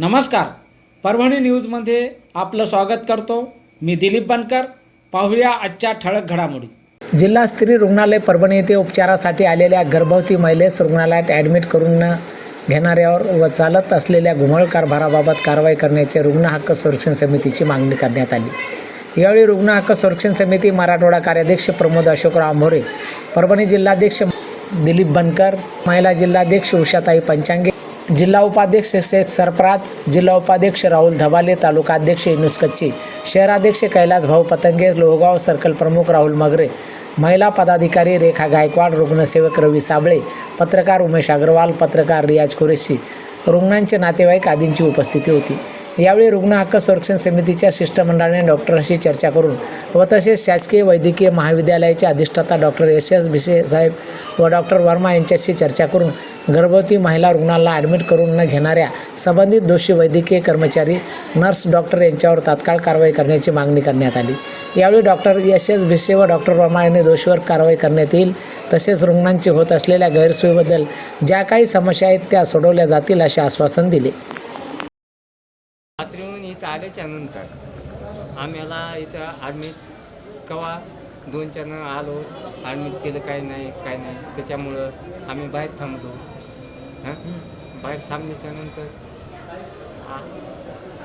नमस्कार. परभणी न्यूजमध्ये आपलं स्वागत करतो. मी दिलीप बनकर. पाहूया आजच्या ठळक घडामोडी. जिल्हा स्त्री रुग्णालय परभणी येथे उपचारासाठी आलेल्या गर्भवती महिलेस रुग्णालयात ॲडमिट करून घेणाऱ्यावर व चालत असलेल्या घुमळ कारभाराबाबत कारवाई करण्याचे रुग्ण हक्क संरक्षण समितीची मागणी करण्यात आली. यावेळी रुग्ण हक्क संरक्षण समिती मराठवाडा कार्याध्यक्ष प्रमोद अशोकराव आंभोरे परभणी जिल्हाध्यक्ष दिलीप बनकर महिला जिल्हाध्यक्ष उषाताई पंचांगे जिल्हा उपाध्यक्ष शेख सरप्राज जिल्हा उपाध्यक्ष राहुल धबाले तालुका अध्यक्ष इनुस कच्ची शहराध्यक्ष कैलास भाऊ पतंगे लोहगाव सर्कल प्रमुख राहुल मगरे महिला पदाधिकारी रेखा गायकवाड रुग्णसेवक रवी साबळे पत्रकार उमेश अग्रवाल पत्रकार रियाज कुरेशी रुग्णांचे नातेवाईक आदींची उपस्थिती होती. यावेळी रुग्ण हक्क संरक्षण समितीच्या शिष्टमंडळाने डॉक्टरांशी चर्चा करून व तसेच शासकीय वैद्यकीय महाविद्यालयाचे अधिष्ठाता डॉक्टर एस एस भिसे साहेब व डॉक्टर वर्मा यांच्याशी चर्चा करून गर्भवती महिला रुग्णाला ॲडमिट करून न घेणाऱ्या संबंधित दोषी वैद्यकीय कर्मचारी नर्स डॉक्टर यांच्यावर तात्काळ कारवाई करण्याची मागणी करण्यात आली. यावेळी डॉक्टर एस एस भिसे व डॉक्टर वर्मा यांनी दोषीवर कारवाई करण्यात येईल. तसेच रुग्णांची होत असलेल्या गैरसोयीबद्दल ज्या काही समस्या आहेत त्या सोडवल्या जातील असे आश्वासन दिले. रात्रीहून इथं आल्याच्यानंतर आम्हाला इथं ॲडमिट कवा दोन चार आलो ॲडमिट केलं काय नाही काय नाही. त्याच्यामुळं आम्ही बाहेर थांबलो. हां? बाहेर थांबल्याच्या नंतर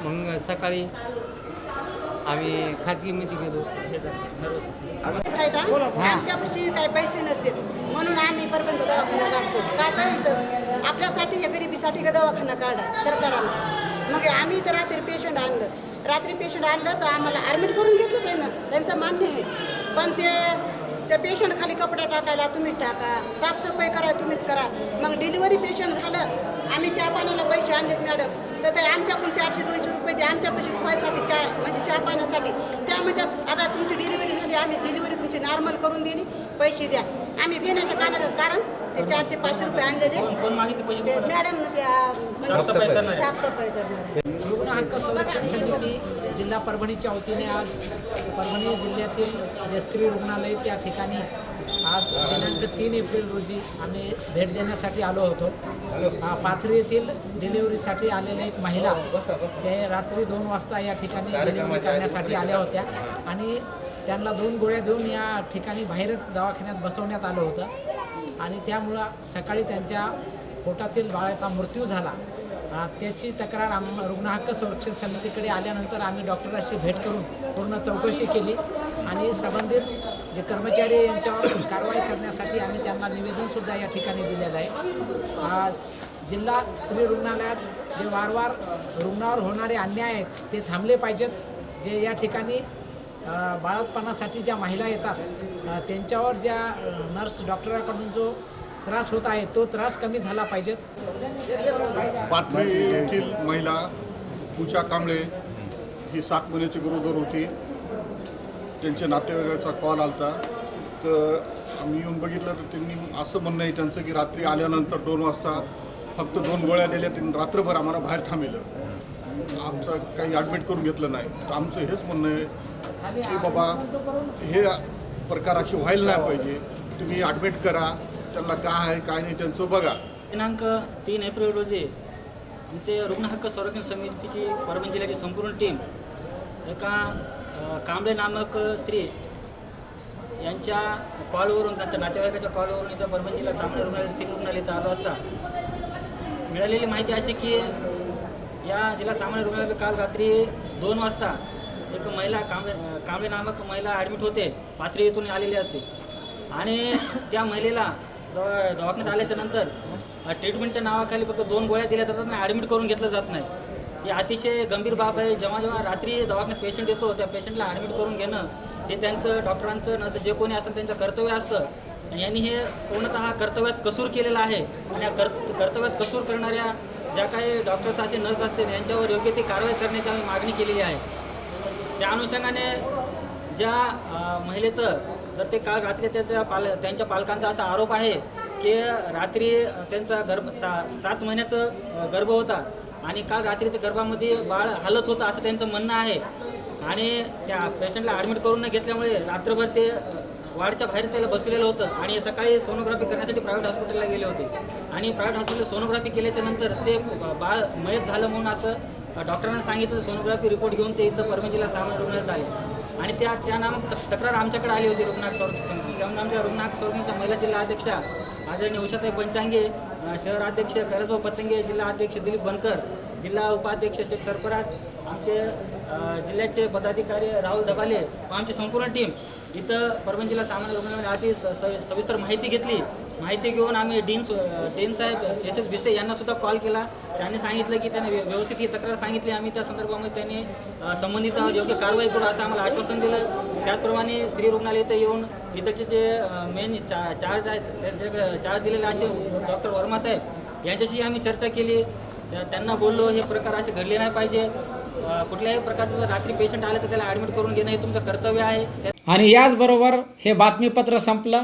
मग सकाळी आम्ही खाजगीमध्ये गेलो. फायदा आमच्यापाशी काही पैसे नसतील. म्हणून आम्ही परपंच दवाखाना काढतो का तर इथं आपल्यासाठी या गरिबीसाठी का दवाखाना काढा सरकाराला. मग आम्ही इथं रात्री पेशंट आणलं. रात्री पेशंट आणलं तर आम्हाला ॲडमिट करून घेतलं त्यानं. त्यांचं मान्य आहे. पण ते त्या पेशंट खाली कपडा टाकायला तुम्हीच टाका. साफसफाई करा तुम्हीच करा. मग डिलिव्हरी पेशंट झालं. आम्ही चहा पाण्याला पैसे आणलेत मॅडम तर ते आमच्याकडून चारशे दोनशे रुपये ते आमच्यापाशी ठेवायसाठी चहा म्हणजे चहा पाण्यासाठी. त्यामध्ये आता तुमची डिलिव्हरी झाली. आम्ही डिलिव्हरी तुमची नॉर्मल करून दिली. पैसे द्या. आम्ही घेण्याचं कारण कारण ते चारशे पाचशे रुपये आणलेले ते मॅडम त्या साफसफाई करणार. रुग्ण हक्क संरक्षण समिती जिल्हा परभणीच्या वतीने आज परभणी जिल्ह्यातील जे स्त्री रुग्णालय त्या ठिकाणी आज दिनांक तीन एप्रिल रोजी आम्ही भेट देण्यासाठी आलो होतो. आ, पाथरी येथील डिलिव्हरीसाठी आलेल्या एक महिला ते रात्री दोन वाजता या ठिकाणी डिलिव्हरी करण्यासाठी आल्या होत्या. आणि त्यांना दोन गोळ्या देऊन या ठिकाणी बाहेरच दवाखान्यात बसवण्यात आलं होतं. आणि त्यामुळं सकाळी त्यांच्या पोटातील बाळाचा मृत्यू झाला. त्याची तक्रार आम रुग्ण हक्क संरक्षण समितीकडे आल्यानंतर आम्ही डॉक्टरांशी भेट करून पूर्ण चौकशी केली आणि संबंधित जे कर्मचारी यांच्यावर कारवाई करण्यासाठी आम्ही त्यांना निवेदनसुद्धा या ठिकाणी दिलेलं आहे. जिल्हा स्त्री रुग्णालयात जे वारंवार रुग्णावर होणारे अन्याय आहेत ते थांबले पाहिजेत. जे या ठिकाणी अ, बाळातपणासाठी ज्या महिला येतात त्यांच्यावर ज्या नर्स डॉक्टराकडून जो त्रास होत आहे तो त्रास कमी झाला पाहिजे. पाथरी येथील महिला पूजा कांबळे ही सात महिन्याची गरोदर होती. त्यांच्या नातेवाईकाचा कॉल आलता. तर आम्ही येऊन बघितलं तर त्यांनी असं म्हणणं आहे त्यांचं की रात्री आल्यानंतर दोन वाजता फक्त दोन गोळ्या दिल्या त्यांनी रात्रभर आम्हाला बाहेर थांबेलं आमचं काही ॲडमिट करून घेतलं नाही. तर आमचं हेच म्हणणं आहे की बाबा हे प्रकार असे व्हायला नाही पाहिजे. तुम्ही ॲडमिट करा त्यांना काय आहे काय नाही त्यांचं बघा. दिनांक तीन एप्रिल रोजी आमचे रुग्ण हक्क संरक्षण समितीची परभणी जिल्ह्याची संपूर्ण टीम एका कांबळे नामक स्त्री यांच्या कॉलवरून त्यांच्या नातेवाईकाच्या कॉलवरून इथं परभणी जिल्हा सामान्य रुग्णालय स्थिर रुग्णालय इथं आलो असता. मिळालेली माहिती अशी की या जिल्हा सामान्य रुग्णालय काल रात्री दोन वाजता एक महिला कांबळे अ, कांबळे नामक महिला ॲडमिट होते पाथरी येथून आलेली असते. आणि त्या महिलेला जेव्हा दवाखान्यात आल्याच्यानंतर ट्रीटमेंटच्या नावाखाली फक्त दोन गोळ्या दिल्या जातात आणि ॲडमिट करून घेतलं जात नाही. ही अतिशय गंभीर बाब आहे. जेव्हा जेव्हा रात्री दवाखान्यात पेशंट येतो त्या पेशंटला ॲडमिट करून घेणं हे त्यांचं डॉक्टरांचं नंतर जे कोणी असेल त्यांचं कर्तव्य असतं. आणि यांनी हे पूर्णतः कर्तव्यात कसूर केलेलं आहे. आणि या कर कर्तव्यात कसूर करणाऱ्या ज्या काही डॉक्टर्स असे नर्स असतील यांच्यावर योग्य ती कारवाई करण्याची आम्ही मागणी केलेली आहे. त्या अनुषंगाने ज्या महिलेचं जर ते काल रात्री त्याच्या पाल त्यांच्या पालकांचा असा आरोप आहे की रात्री त्यांचा गर्भ सा सात महिन्याचं गर्भ होता आणि काल रात्री ते गर्भामध्ये बाळ हालत होतं असं त्यांचं म्हणणं आहे. आणि त्या पेशंटला ॲडमिट करून न घेतल्यामुळे रात्रभर ते अ, वार्डच्या बाहेर त्याला बसलेलं होतं आणि सकाळी सोनोग्राफी करण्यासाठी प्रायव्हेट हॉस्पिटलला गेले होते. आणि प्रायव्हेट हॉस्पिटल सोनोग्राफी केल्याच्यानंतर ते बाळ मयत झालं म्हणून असं डॉक्टरांना सांगितलं सोनोग्राफी रिपोर्ट घेऊन ते इथं परमजीला जिल्हा सामान्य रुग्णालयात आले. आणि त्या त्या नामक तक्रार आमच्याकडे आली होती रुग्णाक संरक्षण समिती त्यामुळे आमच्या रुग्णाक संरक्षणच्या महिला जिल्हा अध्यक्षा आदरणीय उषाताई पंचांगे शहराध्यक्ष खरजभाऊ पतंगे जिल्हा अध्यक्ष दिलीप बनकर जिल्हा उपाध्यक्ष शेख सरफराज आमचे जिल्ह्याचे पदाधिकारी राहुल धबाले व आमची संपूर्ण टीम इथं परभणी जिल्हा सामान्य रुग्णालयामध्ये आधी स- सविस्तर माहिती घेतली. माहिती घेऊन आम्ही डीन डीन साहेब एस एस भिसे यांना सुद्धा कॉल केला. त्यांनी सांगितलं की त्याने व्यवस्थित ही तक्रार सांगितली. आम्ही त्या संदर्भामध्ये त्यांनी संबंधित योग्य कारवाई करू असं आम्हाला आश्वासन दिलं. त्याचप्रमाणे स्त्री रुग्णालय इथं येऊन इथलचे जे मेन चा चार्ज आहेत त्यांच्याकडे चार्ज दिलेले असे डॉक्टर वर्मा साहेब यांच्याशी आम्ही चर्चा केली. त्यांना बोललो हे प्रकार असे घडले नाही पाहिजे. कुठल्याही प्रकारचं जर रात्री पेशंट आलं तर त्याला ॲडमिट करून घेणं हे तुमचं कर्तव्य आहे. आणि याचबरोबर हे बातमीपत्र संपलं.